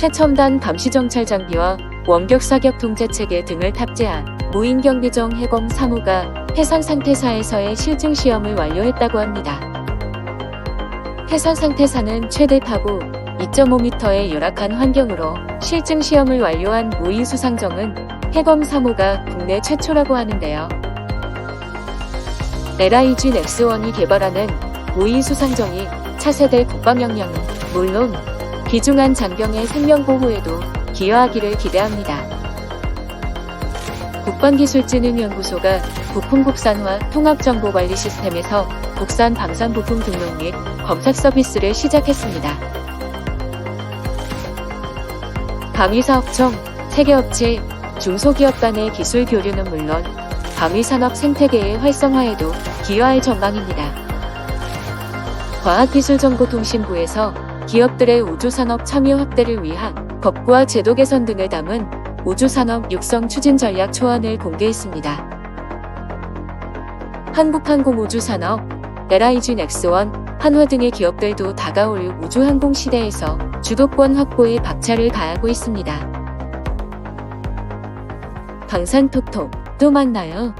최첨단 감시정찰 장비와 원격 사격 통제 체계 등을 탑재한 무인 경비정 해검 3호가 해상 상태사에서의 실증 시험을 완료했다고 합니다. 해상 상태사는 최대 파고 2.5m의 열악한 환경으로 실증 시험을 완료한 무인 수상정은 해검 3호가 국내 최초라고 하는데요. LIG 넥스1이 개발하는 무인 수상정이 차세대 국방 역량은 물론 귀중한 장병의 생명 보호에도 기여하기를 기대합니다. 국방기술진흥연구소가 부품 국산화 통합정보관리 시스템에서 국산 방산 부품 등록 및 검색 서비스를 시작했습니다. 방위사업청, 세계업체, 중소기업 간의 기술 교류는 물론 방위산업 생태계의 활성화에도 기여할 전망입니다. 과학기술정보통신부에서 기업들의 우주산업 참여 확대를 위한 법과 제도 개선 등을 담은 우주산업 육성 추진 전략 초안을 공개했습니다. 한국항공우주산업, LIG 넥스원, 한화 등의 기업들도 다가올 우주항공 시대에서 주도권 확보에 박차를 가하고 있습니다. 방산톡톡 또 만나요.